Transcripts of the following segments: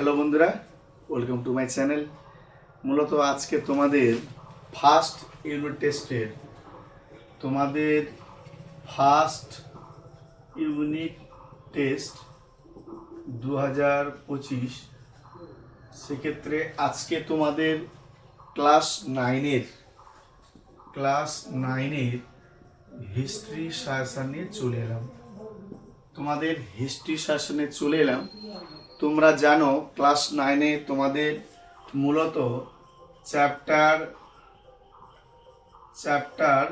Hello বন্ধুরা, welcome to my channel. মূলত আজকে তোমাদের ফার্স্ট ইউনিট টেস্টের তোমাদের ফার্স্ট ইউনিট টেস্ট দু হাজার পঁচিশ। সেক্ষেত্রে আজকে তোমাদের ক্লাস নাইনের ক্লাস নাইনের হিস্ট্রি নিয়ে চলে এলাম। তোমাদের হিস্ট্রি সেশনে চলে এলাম। তোমরা জানো, ক্লাস নাইনে তোমাদের মূলত চ্যাপ্টার চ্যাপ্টার,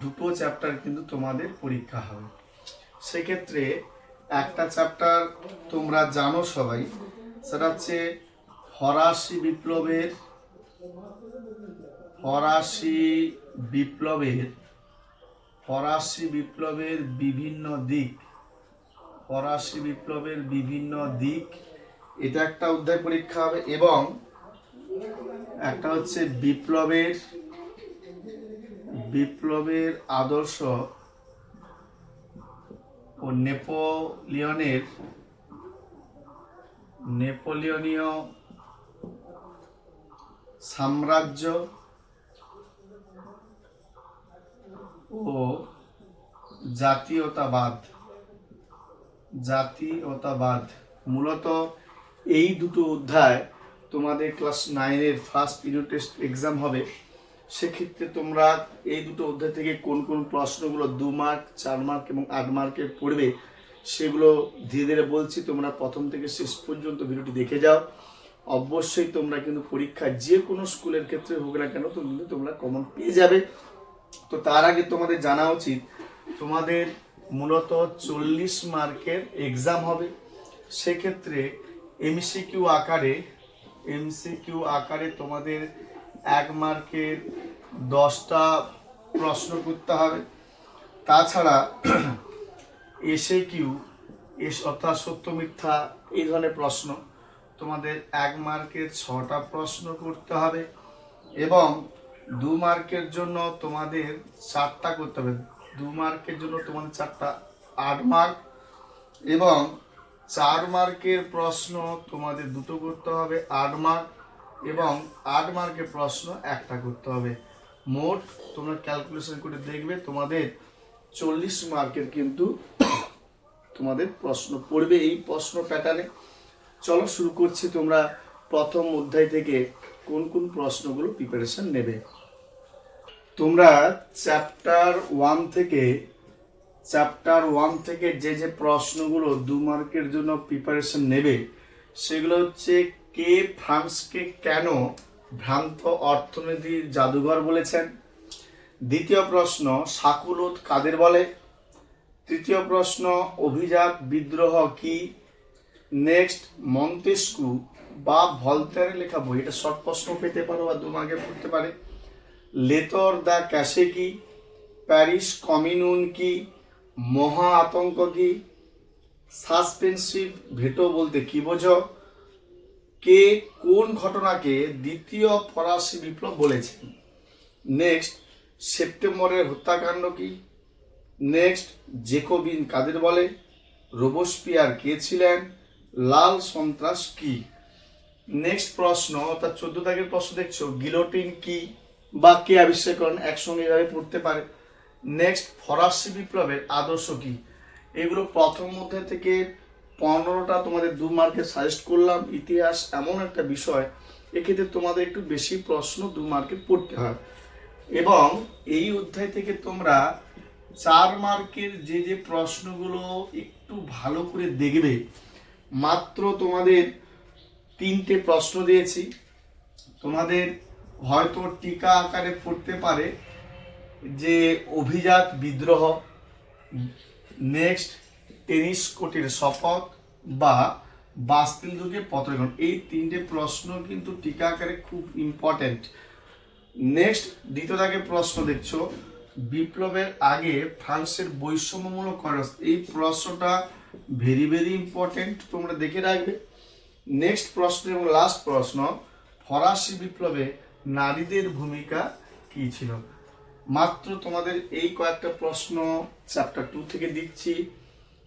দুটো চ্যাপ্টার কিন্তু তোমাদের পরীক্ষা হবে। সেক্ষেত্রে একটা চ্যাপ্টার তোমরা জানো সবাই, সেটা হচ্ছে ফরাসি বিপ্লবের ফরাসি বিপ্লবের ফরাসি বিপ্লবের বিভিন্ন দিক। ফরাসি বিপ্লবের বিভিন্ন দিক। এটা একটা অধ্যায় পরীক্ষা হবে এবং একটা হচ্ছে বিপ্লবের বিপ্লবের আদর্শ ও নেপোলিয়নের, নেপোলিয়নীয় সাম্রাজ্য ও জাতীয়তাবাদ। জাতীয়তাবাদ মূলত এই দুটো অধ্যায় তোমাদের ক্লাস নাইনের ফার্স্ট ইউনিট টেস্ট এক্সাম হবে। সেক্ষেত্রে তোমরা এই দুটো অধ্যায় থেকে কোন কোন প্রশ্নগুলো দু মার্ক চার মার্ক এবং আট মার্কের পড়বে, সেগুলো ধীরে ধীরে বলছি। তোমরা প্রথম থেকে শেষ পর্যন্ত ভিডিওটি দেখে যাও। অবশ্যই তোমরা কিন্তু পরীক্ষা যে কোনো স্কুলের ক্ষেত্রে হোক না কেন তো কিন্তু তোমরা কমন পেয়ে যাবে। তো তার আগে তোমাদের জানা উচিত, তোমাদের মূলত চল্লিশ মার্কের এক্সাম হবে। সেক্ষেত্রে এমসিকিউ আকারে এমসিকিউ আকারে তোমাদের এক মার্কের দশটা প্রশ্ন করতে হবে। তাছাড়া এসে কিউ এস অর্থাৎ সত্য মিথ্যা, এই ধরনের প্রশ্ন তোমাদের এক মার্কের ছটা প্রশ্ন করতে হবে এবং দু মার্কের জন্য তোমাদের চারটা করতে হবে। দু মার্কের জন্য তোমাদের চারটা আট মার্ক এবং চার মার্কের প্রশ্ন তোমাদের দুটো করতে হবে আট মার্ক এবং আট মার্কের প্রশ্ন একটা করতে হবে। মোট তোমরা ক্যালকুলেশন করে দেখবে তোমাদের চল্লিশ মার্কের কিন্তু তোমাদের প্রশ্ন পড়বে এই প্রশ্ন প্যাটার্নে চলো শুরু করছি তোমরা প্রথম অধ্যায় থেকে কোন কোন প্রশ্নগুলো প্রিপারেশন নেবে। তোমরা চ্যাপ্টার ওয়ান থেকে চ্যাপ্টার ওয়ান থেকে যে যে প্রশ্নগুলো দু মার্কের জন্য প্রিপারেশন নেবে, সেগুলো হচ্ছে কে ফ্রান্সকে কেন ভ্রান্ত অর্থনীতির জাদুঘর বলেছেন? দ্বিতীয় প্রশ্ন সাকুলোত কাদের বলে? তৃতীয় প্রশ্ন, অভিজাত বিদ্রোহ কি? নেক্সট মন্তেস্কু বা ভলতের লেখা বই। এটা শর্ট প্রশ্ন পেতে পারো বা দু মার্কে পড়তে পারে। লেতর দ্য ক্যাশে কি? প্যারিস কমিউন কি? মহা আতঙ্ক কি? সাসপেন্সিভ ভেটো বলতে কি বোঝো? কে কোন ঘটনাকে দ্বিতীয় ফরাসি বিপ্লব বলেছেন? নেক্সট, সেপ্টেম্বরের হত্যাকাণ্ড কি? নেক্সট, জেকোবিন কাদের বলে? রোবোস্পিয়ার কে ছিলেন? লাল সন্ত্রাস কি? নেক্সট প্রশ্ন, অর্থাৎ চোদ্দ তারিখের প্রশ্ন দেখছ, গিলোটিন কি? বা কে আবিষ্কার করেন একসঙ্গে এভাবে পড়তে পারে। নেক্সট ফরাসি বিপ্লবের আদর্শ কি? এগুলো প্রথম মধ্যে থেকে পনেরোটা তোমাদের দু মার্কে সাজেস্ট করলাম। ইতিহাস এমন একটা বিষয় এক্ষেত্রে তোমাদের একটু বেশি প্রশ্ন দু মার্কে পড়তে হয়। এবং এই অধ্যায় থেকে তোমরা চার মার্কের যে যে প্রশ্নগুলো একটু ভালো করে দেখবে মাত্র তোমাদের তিনটে প্রশ্ন দিয়েছি। তোমাদের হয়তো টিকা আকারে পড়তে পারে যে অভিজাত বিদ্রোহ, নেক্সট টেনিস কোর্টের শপথ বা বাস্তিল যুগে পত্রগ্রহণ। এই তিনটে প্রশ্ন কিন্তু টিকা আকারে খুব ইম্পর্ট্যান্ট নেক্সট দ্বিতীয় দাগে প্রশ্ন দেখছ। বিপ্লবের আগে ফ্রান্সের বৈষম্যমূলক খরচ। এই প্রশ্নটা ভেরি ভেরি ইম্পর্টেন্ট তোমরা দেখে রাখবে। নেক্সট প্রশ্ন এবং লাস্ট প্রশ্ন, ফরাসি বিপ্লবে নারীদের ভূমিকা কি ছিল? মাত্র তোমাদের এই কয়েকটা প্রশ্ন চ্যাপ্টার টু থেকে দিচ্ছি।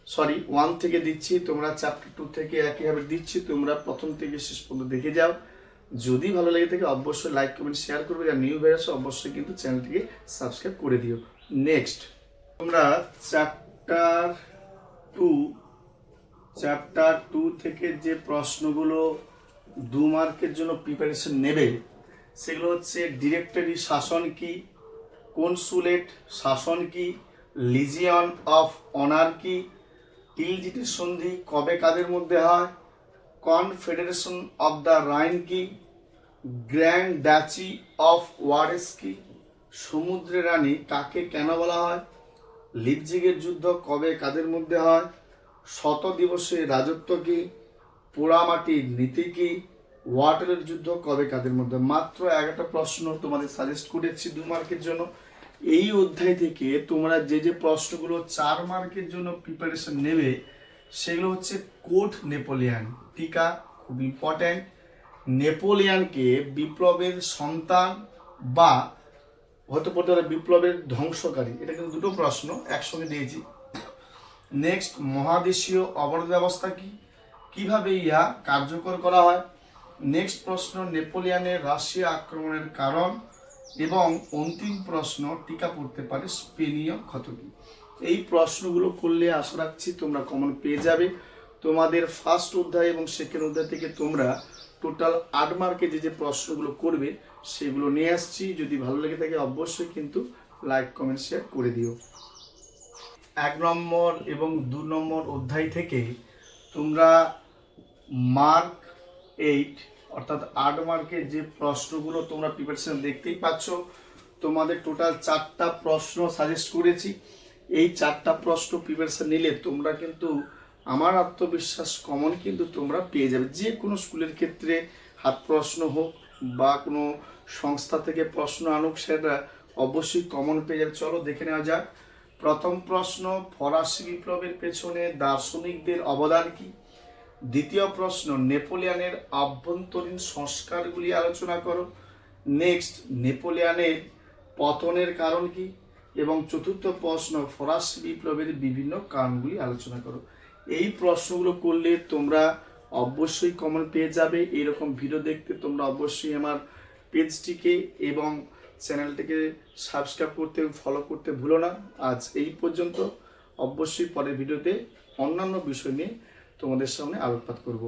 সরি ওয়ান থেকে দিচ্ছি। তোমরা চ্যাপ্টার টু থেকে একইভাবে দিচ্ছি। তোমরা প্রথম থেকে শেষ পর্যন্ত দেখে যাও। যদি ভালো লেগে থাকে, অবশ্যই লাইক কমেন্ট শেয়ার করবে। আর নিউ ভাইরাস অবশ্যই কিন্তু চ্যানেলটিকে সাবস্ক্রাইব করে দিও। নেক্সট তোমরা চ্যাপ্টার টু চ্যাপ্টার টু থেকে যে প্রশ্নগুলো দু মার্কের জন্য প্রিপারেশন নেবে সেগুলো হচ্ছে ডিরেক্টরি শাসন কি কনসুলেট শাসন কি লিজিয়ন অফ অনার কি টিলজিটের সন্ধি কবে কাদের মধ্যে হয় কনফেডারেশন অফ দ্য রাইন কি গ্র্যান্ড ড্যাচি অফ ওয়ারেস কি সমুদ্রের রানী কাকে কেন বলা হয় লিপজিগের যুদ্ধ কবে কাদের মধ্যে হয় শত দিবসে রাজত্ব কি, পোড়ামাটির নীতি কি ওয়াটারের যুদ্ধ কবে কাদের মধ্যে? মাত্র এগারোটা প্রশ্ন তোমাদের সাজেস্ট করেছি দু মার্কের জন্য। এই অধ্যায় থেকে তোমরা যে যে প্রশ্নগুলো চার মার্কের জন্য প্রিপারেশন নেবে, সেগুলো হচ্ছে কোট নেপোলিয়ান। টিকা খুব ইম্পর্ট্যান্ট নেপোলিয়ানকে বিপ্লবের সন্তান বা হতে পারতে পারে বিপ্লবের ধ্বংসকারী, এটা কিন্তু দুটো প্রশ্ন একসঙ্গে দিয়েছি। নেক্সট মহাদেশীয় অবরোধ ব্যবস্থা কি? কীভাবে ইহা কার্যকর করা হয়? নেক্সট প্রশ্ন, নেপোলিয়ানের রাশিয়া আক্রমণের কারণ এবং অন্তিম প্রশ্ন, টিকা পড়তে পারে স্পেনীয় ক্ষত কি এই প্রশ্নগুলো করলে আশা রাখছি তোমরা কমন পেয়ে যাবে। তোমাদের ফার্স্ট অধ্যায় এবং সেকেন্ড অধ্যায় থেকে তোমরা টোটাল আট মার্কে যে যে প্রশ্নগুলো করবে, সেগুলো নিয়ে আসছি। যদি ভালো লেগে থাকে অবশ্যই কিন্তু লাইক কমেন্ট শেয়ার করে দিও। এক নম্বর এবং দু নম্বর অধ্যায় থেকে তোমরা মার্ক এইট অর্থাৎ আট মার্কের যে প্রশ্নগুলো তোমরা প্রিপারেশন দেখতেই পাচ্ছ, তোমাদের টোটাল চারটা প্রশ্ন সাজেস্ট করেছি। এই চারটা প্রশ্ন প্রিপারেশন নিলে তোমরা কিন্তু, আমার আত্মবিশ্বাস কমন কিন্তু তোমরা পেয়ে যাবে। যে কোনো স্কুলের ক্ষেত্রে হাত প্রশ্ন হোক বা কোনো সংস্থা থেকে প্রশ্ন আনুক, সেটা অবশ্যই কমন পেয়ে যাবে। চলো দেখে নেওয়া যাক। প্রথম প্রশ্ন, ফরাসি বিপ্লবের পেছনে দার্শনিকদের অবদান কি? দ্বিতীয় প্রশ্ন, নেপোলিয়ানের আভ্যন্তরীণ সংস্কারগুলি আলোচনা করো। নেক্সট, নেপোলিয়ানের পতনের কারণ কি? এবং চতুর্থ প্রশ্ন, ফরাসি বিপ্লবের বিভিন্ন কারণগুলি আলোচনা করো। এই প্রশ্নগুলো করলে তোমরা অবশ্যই কমন পেয়ে যাবে। এরকম ভিডিও দেখতে তোমরা অবশ্যই আমার পেজটিকে এবং চ্যানেলটিকে সাবস্ক্রাইব করতে ফলো করতে ভুলো না। আজ এই পর্যন্ত। অবশ্যই পরের ভিডিওতে অন্যান্য বিষয় নিয়ে তোমাদের সামনে আলোকপাত করব।